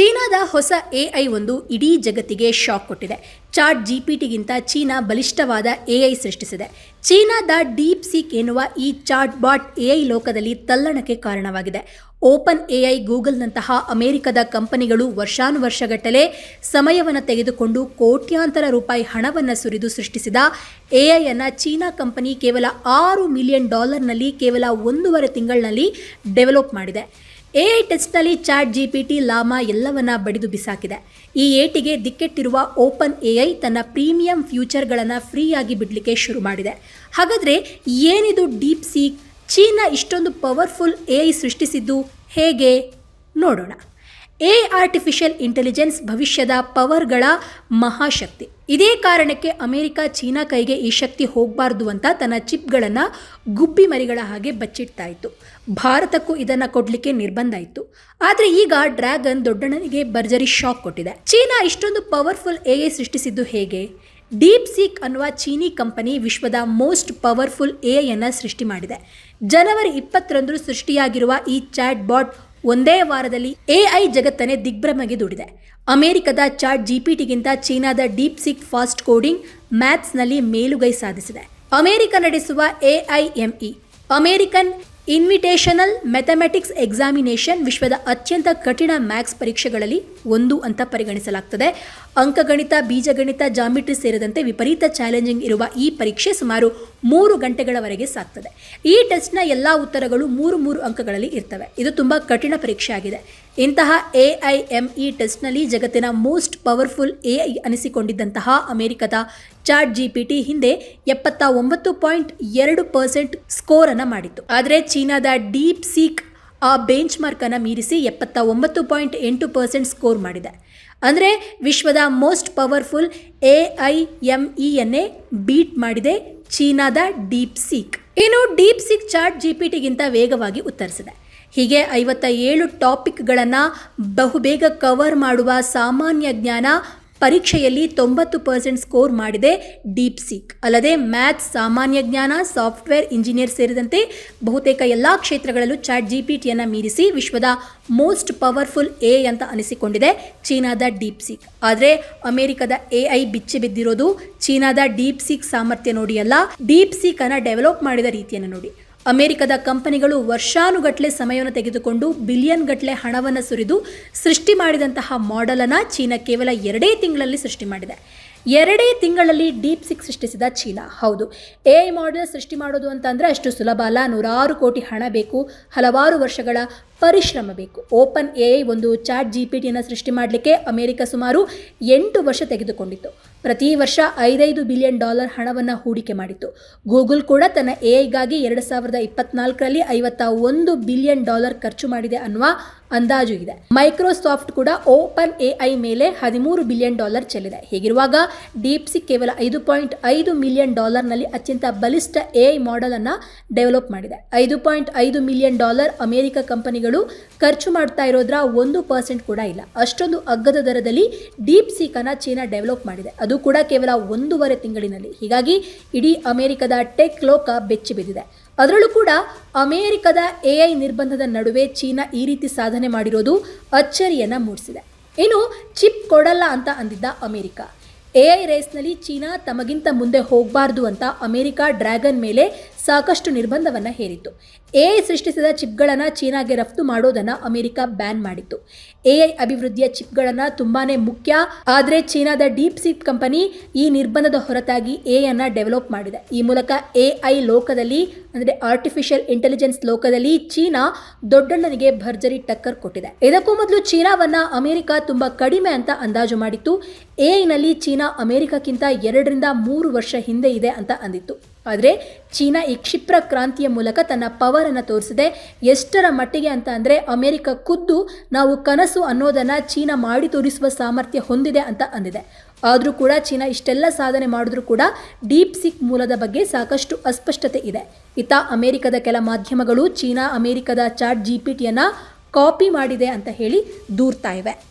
ಚೀನಾದ ಹೊಸ ಎಐ ಒಂದು ಇಡೀ ಜಗತ್ತಿಗೆ ಶಾಕ್ ಕೊಟ್ಟಿದೆ. ಚಾಟ್ ಜಿಪಿಟಿಗಿಂತ ಚೀನಾ ಬಲಿಷ್ಠವಾದ ಎಐ ಸೃಷ್ಟಿಸಿದೆ. ಚೀನಾದ ಡೀಪ್ ಸೀಕ್ ಎನ್ನುವ ಈ ಚಾಟ್ ಬಾಟ್ ಎಐ ಲೋಕದಲ್ಲಿ ತಲ್ಲಣಕ್ಕೆ ಕಾರಣವಾಗಿದೆ. ಓಪನ್ ಎಐ ಗೂಗಲ್ನಂತಹ ಅಮೆರಿಕದ ಕಂಪನಿಗಳು ವರ್ಷಾನುವರ್ಷಗಟ್ಟಲೆ ಸಮಯವನ್ನು ತೆಗೆದುಕೊಂಡು ಕೋಟ್ಯಾಂತರ ರೂಪಾಯಿ ಹಣವನ್ನು ಸುರಿದು ಸೃಷ್ಟಿಸಿದ ಎಐ ಅನ್ನು ಚೀನಾ ಕಂಪನಿ ಕೇವಲ ಆರು ಮಿಲಿಯನ್ ಡಾಲರ್ನಲ್ಲಿ ಕೇವಲ ಒಂದೂವರೆ ತಿಂಗಳಿನಲ್ಲಿ ಡೆವಲಪ್ ಮಾಡಿದೆ. ಎಐ ಟೆಸ್ಟ್ನಲ್ಲಿ chat G P T Llama ಎಲ್ಲವನ್ನ ಬಡಿದು ಬಿಸಾಕಿದೆ. ಈ ಏಟಿಗೆ ದಿಕ್ಕೆಟ್ಟಿರುವ ಓಪನ್ ಎ ಐ ತನ್ನ ಪ್ರೀಮಿಯಂ ಫ್ಯೂಚರ್ಗಳನ್ನು ಫ್ರೀಯಾಗಿ ಬಿಡಲಿಕ್ಕೆ ಶುರು ಮಾಡಿದೆ. ಹಾಗಾದರೆ ಏನಿದು ಡೀಪ್ ಸೀಕ್? ಚೀನಾ ಇಷ್ಟೊಂದು ಪವರ್ಫುಲ್ ಎ ಐ ಸೃಷ್ಟಿಸಿದ್ದು ಹೇಗೆ? ನೋಡೋಣ. ಎ ಆರ್ಟಿಫಿಷಿಯಲ್ ಇಂಟೆಲಿಜೆನ್ಸ್ ಭವಿಷ್ಯದ ಪವರ್ಗಳ ಮಹಾಶಕ್ತಿ. ಇದೇ ಕಾರಣಕ್ಕೆ ಅಮೆರಿಕ, ಚೀನಾ ಕೈಗೆ ಈ ಶಕ್ತಿ ಹೋಗಬಾರ್ದು ಅಂತ ತನ್ನ ಚಿಪ್ಗಳನ್ನು ಗುಬ್ಬಿ ಮರಿಗಳ ಹಾಗೆ ಬಚ್ಚಿಡ್ತಾ ಇತ್ತು ಭಾರತಕ್ಕೂ ಇದನ್ನು ಕೊಡಲಿಕ್ಕೆ ನಿರ್ಬಂಧ ಇತ್ತು. ಆದರೆ ಈಗ ಡ್ರ್ಯಾಗನ್ ದೊಡ್ಡಣ್ಣನಿಗೆ ಭರ್ಜರಿ ಶಾಕ್ ಕೊಟ್ಟಿದೆ. ಚೀನಾ ಇಷ್ಟೊಂದು ಪವರ್ಫುಲ್ ಎ ಸೃಷ್ಟಿಸಿದ್ದು ಹೇಗೆ? ಡೀಪ್ ಸೀಕ್ ಅನ್ನುವ ಚೀನಿ ಕಂಪನಿ ವಿಶ್ವದ ಮೋಸ್ಟ್ ಪವರ್ಫುಲ್ ಎಐಯನ್ನು ಸೃಷ್ಟಿ ಮಾಡಿದೆ. ಜನವರಿ ಇಪ್ಪತ್ತರಂದು ಸೃಷ್ಟಿಯಾಗಿರುವ ಈ ಚಾಟ್ ಬಾಟ್ ಒಂದೇ ವಾರದಲ್ಲಿ ಎಐ ಜಗತ್ತನ್ನೇ ದಿಗ್ಭ್ರಮೆಗೆ ದುಡಿದೆ. ಅಮೆರಿಕದ ಚಾಟ್ ಜಿಪಿಟಿಗಿಂತ ಚೀನಾದ ಡೀಪ್ ಸಿಕ್ ಫಾಸ್ಟ್ ಕೋಡಿಂಗ್ ಮ್ಯಾಥ್ಸ್ನಲ್ಲಿ ಮೇಲುಗೈ ಸಾಧಿಸಿದೆ. ಅಮೆರಿಕ ನಡೆಸುವ AIME American invitational mathematics examination ವಿಶ್ವದ ಅತ್ಯಂತ ಕಠಿಣ ಮ್ಯಾಥ್ಸ್ ಪರೀಕ್ಷೆಗಳಲ್ಲಿ ಒಂದು ಅಂತ ಪರಿಗಣಿಸಲಾಗ್ತದೆ. ಅಂಕಗಣಿತ, ಬೀಜಗಣಿತ, ಜಾಮಿಟ್ರಿ ಸೇರಿದಂತೆ ವಿಪರೀತ ಚಾಲೆಂಜಿಂಗ್ ಇರುವ ಈ ಪರೀಕ್ಷೆ ಸುಮಾರು ಮೂರು ಗಂಟೆಗಳವರೆಗೆ ಸಾಗ್ತದೆ ಈ ಟೆಸ್ಟ್ನ ಎಲ್ಲ ಉತ್ತರಗಳು ಮೂರು ಮೂರು ಅಂಕಗಳಲ್ಲಿ ಇರ್ತವೆ. ಇದು ತುಂಬ ಕಠಿಣ ಪರೀಕ್ಷೆ ಆಗಿದೆ. ಇಂತಹ ಎ ಐ ಎಂ ಇ ಟೆಸ್ಟ್ನಲ್ಲಿ ಜಗತ್ತಿನ ಮೋಸ್ಟ್ ಪವರ್ಫುಲ್ ಎ ಐ ಅನಿಸಿಕೊಂಡಿದ್ದಂತಹ ಅಮೆರಿಕದ ಚಾಟ್ ಜಿಪಿಟಿ ಹಿಂದೆ ಎಪ್ಪತ್ತ ಒಂಬತ್ತು ಪಾಯಿಂಟ್ ಎರಡು ಪರ್ಸೆಂಟ್ ಸ್ಕೋರನ್ನು ಮಾಡಿತ್ತು. ಆದರೆ ಚೀನಾದ ಡೀಪ್ ಸೀಕ್ ಆ ಬೆಂಚ್ ಮಾರ್ಕನ್ನು ಮೀರಿಸಿ ಎಪ್ಪತ್ತ ಒಂಬತ್ತು ಪಾಯಿಂಟ್ ಎಂಟು ಪರ್ಸೆಂಟ್ ಸ್ಕೋರ್ ಮಾಡಿದೆ. ಅಂದರೆ ವಿಶ್ವದ most powerful A I M ಇಯನ್ನೇ beat ಮಾಡಿದೆ ಚೀನಾದ ಡೀಪ್ ಸೀಕ್ ಇನ್ನು deep seek chat G P ಟಿಗಿಂತ ವೇಗವಾಗಿ ಉತ್ತರಿಸಿದೆ. ಹೀಗೆ ಐವತ್ತ ಏಳು ಟಾಪಿಕ್ಗಳನ್ನು ಬಹುಬೇಗ ಕವರ್ ಮಾಡುವ ಸಾಮಾನ್ಯ ಜ್ಞಾನ ಪರೀಕ್ಷೆಯಲ್ಲಿ ತೊಂಬತ್ತು ಪರ್ಸೆಂಟ್ ಸ್ಕೋರ್ ಮಾಡಿದೆ ಡೀಪ್ ಸಿಕ್ ಅಲ್ಲದೆ ಮ್ಯಾಥ್ಸ್, ಸಾಮಾನ್ಯ ಜ್ಞಾನ, ಸಾಫ್ಟ್ವೇರ್, ಇಂಜಿನಿಯರ್ ಸೇರಿದಂತೆ ಬಹುತೇಕ ಎಲ್ಲ ಕ್ಷೇತ್ರಗಳಲ್ಲೂ ಚಾಟ್ ಜಿ ಪಿ ಟಿಯನ್ನು ಮೀರಿಸಿ ವಿಶ್ವದ ಮೋಸ್ಟ್ ಪವರ್ಫುಲ್ ಎ ಅಂತ ಅನಿಸಿಕೊಂಡಿದೆ ಚೀನಾದ ಡೀಪ್ ಸಿಕ್ ಆದರೆ ಅಮೆರಿಕದ ಎ ಐ ಬಿಚ್ಚಿ ಬಿದ್ದಿರೋದು ಚೀನಾದ ಡೀಪ್ ಸಿಕ್ ಸಾಮರ್ಥ್ಯ ನೋಡಿ ಅಲ್ಲ ಡೀಪ್ ಸಿಕ್ ಅನ್ನು ಡೆವಲಪ್ ಮಾಡಿದ ರೀತಿಯನ್ನು ನೋಡಿ. ಅಮೆರಿಕದ ಕಂಪನಿಗಳು ವರ್ಷಾನುಗಟ್ಟಲೆ ಸಮಯವನ್ನು ತೆಗೆದುಕೊಂಡು ಬಿಲಿಯನ್ ಗಟ್ಟಲೆ ಹಣವನ್ನು ಸುರಿದು ಸೃಷ್ಟಿ ಮಾಡಿದಂತಹ ಮಾಡೆಲನ್ನು ಚೀನಾ ಕೇವಲ ಎರಡೇ ತಿಂಗಳಲ್ಲಿ ಸೃಷ್ಟಿ ಮಾಡಿದೆ. ಎರಡೇ ತಿಂಗಳಲ್ಲಿ ಡೀಪ್ ಸಿಕ್ ಸೃಷ್ಟಿಸಿದ ಚೀನಾ. ಹೌದು, ಎ ಐ ಮಾಡೆಲ್ ಸೃಷ್ಟಿ ಮಾಡೋದು ಅಂತಂದರೆ ಅಷ್ಟು ಸುಲಭ ಅಲ್ಲ. ನೂರಾರು ಕೋಟಿ ಹಣ ಬೇಕು, ಹಲವಾರು ವರ್ಷಗಳ ಪರಿಶ್ರಮ ಬೇಕು. ಓಪನ್ ಎ ಐ ಒಂದು ಚಾಟ್ ಜಿ ಪಿ ಟಿಯನ್ನು ಸೃಷ್ಟಿ ಮಾಡಲಿಕ್ಕೆ ಅಮೆರಿಕ ಸುಮಾರು ಎಂಟು ವರ್ಷ ತೆಗೆದುಕೊಂಡಿತ್ತು. ಪ್ರತಿ ವರ್ಷ ಐದೈದು ಬಿಲಿಯನ್ ಡಾಲರ್ ಹಣವನ್ನು ಹೂಡಿಕೆ ಮಾಡಿತ್ತು. ಗೂಗಲ್ ಕೂಡ ತನ್ನ ಎ ಐಗಾಗಿ ಎರಡು ಸಾವಿರದ ಇಪ್ಪತ್ನಾಲ್ಕರಲ್ಲಿ ಐವತ್ತ ಒಂದು ಬಿಲಿಯನ್ ಡಾಲರ್ ಖರ್ಚು ಮಾಡಿದೆ ಅನ್ನುವ ಅಂದಾಜು ಇದೆ. ಮೈಕ್ರೋಸಾಫ್ಟ್ ಕೂಡ ಓಪನ್ ಎ ಐ ಮೇಲೆ ಹದಿಮೂರು ಬಿಲಿಯನ್ ಡಾಲರ್ ಚೆಲ್ಲಿದೆ. ಹೀಗಿರುವಾಗ ಡೀಪ್ಸಿಕ್ ಕೇವಲ ಐದು ಪಾಯಿಂಟ್ ಐದು ಮಿಲಿಯನ್ ಡಾಲರ್ನಲ್ಲಿ ಅತ್ಯಂತ ಬಲಿಷ್ಠ ಎ ಐ ಮಾಡೆಲ್ ಅನ್ನು ಡೆವಲಪ್ ಮಾಡಿದೆ. ಐದು ಪಾಯಿಂಟ್ ಐದು ಮಿಲಿಯನ್ ಡಾಲರ್ ಅಮೆರಿಕ ಕಂಪನಿಗಳು ಖರ್ಚು ಮಾಡ್ತಾ ಇರೋದ್ರ ಒಂದು ಪರ್ಸೆಂಟ್ ಕೂಡ ಇಲ್ಲ. ಅಷ್ಟೊಂದು ಅಗ್ಗದ ದರದಲ್ಲಿ ಡೀಪ್ ಸೀಕನ್ನು ಚೀನಾ ಡೆವಲಪ್ ಮಾಡಿದೆ. ಅದು ಕೂಡ ಕೇವಲ ಒಂದೂವರೆ ತಿಂಗಳಿನಲ್ಲಿ. ಹೀಗಾಗಿ ಇಡೀ ಅಮೆರಿಕದ ಟೆಕ್ ಲೋಕ ಬೆಚ್ಚಿ ಬಿದ್ದಿದೆ. ಅದರಲ್ಲೂ ಕೂಡ ಅಮೆರಿಕದ ಎ ಐ ನಿರ್ಬಂಧದ ನಡುವೆ ಚೀನಾ ಈ ರೀತಿ ಸಾಧನೆ ಮಾಡಿರೋದು ಅಚ್ಚರಿಯನ್ನು ಮೂಡಿಸಿದೆ. ಇನ್ನು ಚಿಪ್ ಕೊಡಲ್ಲ ಅಂತ ಅಂದಿದ್ದ ಅಮೆರಿಕ. ಎ ಐ ರೇಸ್ನಲ್ಲಿ ಚೀನಾ ತಮಗಿಂತ ಮುಂದೆ ಹೋಗಬಾರ್ದು ಅಂತ ಅಮೆರಿಕ ಡ್ರ್ಯಾಗನ್ ಮೇಲೆ ಸಾಕಷ್ಟು ನಿರ್ಬಂಧವನ್ನು ಹೇರಿತ್ತು. ಎಐ ಸೃಷ್ಟಿಸಿದ ಚಿಪ್ಗಳನ್ನು ಚೀನಾಗೆ ರಫ್ತು ಮಾಡೋದನ್ನು ಅಮೆರಿಕ ಬ್ಯಾನ್ ಮಾಡಿತ್ತು. ಎಐ ಅಭಿವೃದ್ಧಿಯ ಚಿಪ್ಗಳನ್ನು ತುಂಬಾ ಮುಖ್ಯ, ಆದರೆ ಚೀನಾದ ಡೀಪ್ ಸಿಪ್ ಕಂಪನಿ ಈ ನಿರ್ಬಂಧದ ಹೊರತಾಗಿ ಎ ಅನ್ನು ಡೆವಲಪ್ ಮಾಡಿದೆ. ಈ ಮೂಲಕ ಎಐ ಲೋಕದಲ್ಲಿ, ಅಂದರೆ ಆರ್ಟಿಫಿಷಿಯಲ್ ಇಂಟೆಲಿಜೆನ್ಸ್ ಲೋಕದಲ್ಲಿ ಚೀನಾ ದೊಡ್ಡಣ್ಣನಿಗೆ ಭರ್ಜರಿ ಟಕ್ಕರ್ ಕೊಟ್ಟಿದೆ. ಇದಕ್ಕೂ ಮೊದಲು ಚೀನಾವನ್ನ ಅಮೆರಿಕ ತುಂಬ ಕಡಿಮೆ ಅಂತ ಅಂದಾಜು ಮಾಡಿತ್ತು. ಎಐನಲ್ಲಿ ಐನಲ್ಲಿ ಚೀನಾ ಅಮೆರಿಕಕ್ಕಿಂತ ಎರಡರಿಂದ ಮೂರು ವರ್ಷ ಹಿಂದೆ ಇದೆ ಅಂತ ಅಂದಿತ್ತು. ಆದರೆ ಚೀನಾ ಈ ಕ್ಷಿಪ್ರ ಕ್ರಾಂತಿಯ ಮೂಲಕ ತನ್ನ ಪವರನ್ನು ತೋರಿಸಿದೆ. ಎಷ್ಟರ ಮಟ್ಟಿಗೆ ಅಂತ ಅಂದರೆ ಅಮೆರಿಕ ಖುದ್ದು ನಾವು ಕನಸು ಅನ್ನೋದನ್ನು ಚೀನಾ ಮಾಡಿ ತೋರಿಸುವ ಸಾಮರ್ಥ್ಯ ಹೊಂದಿದೆ ಅಂತ ಅಂದಿದೆ. ಆದರೂ ಕೂಡ ಚೀನಾ ಇಷ್ಟೆಲ್ಲ ಸಾಧನೆ ಮಾಡಿದ್ರೂ ಕೂಡ ಡೀಪ್ ಸಿಕ್ ಮೂಲದ ಬಗ್ಗೆ ಸಾಕಷ್ಟು ಅಸ್ಪಷ್ಟತೆ ಇದೆ. ಇತ ಅಮೆರಿಕದ ಕೆಲ ಮಾಧ್ಯಮಗಳು ಚೀನಾ ಅಮೆರಿಕದ ಚಾಟ್ ಜಿ ಪಿ ಟಿಯನ್ನು ಕಾಪಿ ಮಾಡಿದೆ ಅಂತ ಹೇಳಿ ದೂರ್ತಾ ಇವೆ.